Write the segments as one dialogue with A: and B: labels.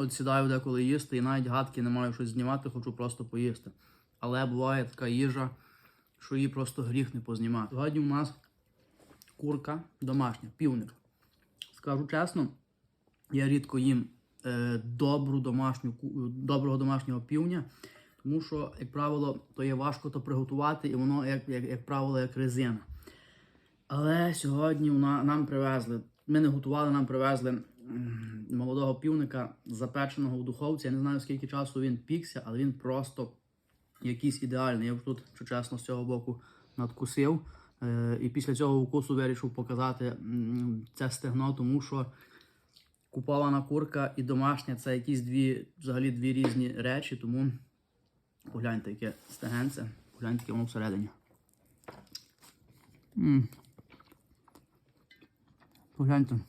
A: от сідаю деколи їсти і навіть гадки не маю щось знімати, хочу просто поїсти. Але буває така їжа, що її просто гріх не познімати. Сьогодні у нас курка домашня, півник. Скажу чесно, я рідко їм е, добру домашню, доброго домашнього півня, тому що, як правило, то є важко то приготувати, і воно, як, як, як правило, як резина. Але сьогодні вона, нам привезли. Ми не готували, нам привезли молодого півника, запеченого в духовці. Я не знаю, скільки часу він пікся, але він просто якийсь ідеальний. Я вже тут, що чесно, з цього боку надкусив. Е, і після цього укусу вирішив показати це стегно, тому що купована курка і домашня це якісь дві, взагалі дві різні речі, тому погляньте, яке стегенце, погляньте, яке воно всередині. Погляньте.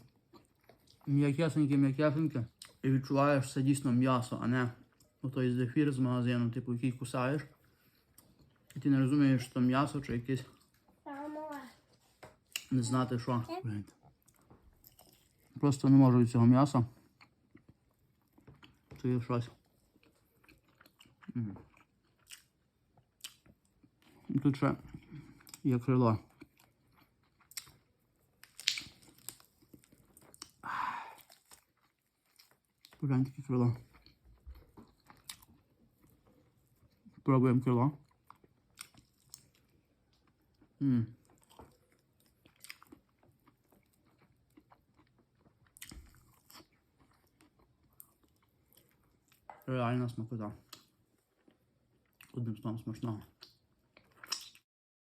A: М'якесеньке, м'якесеньке. І відчуваєш, що це дійсно м'ясо, а не отой зефір з магазину, типу, який кусаєш. І ти не розумієш, що м'ясо чи якесь не знати що. Просто не можу від цього м'яса. Це є щось. Тут ще є крило. Яке крило. Пробуємо крило. М. Реально смакота. Одним словом смачного.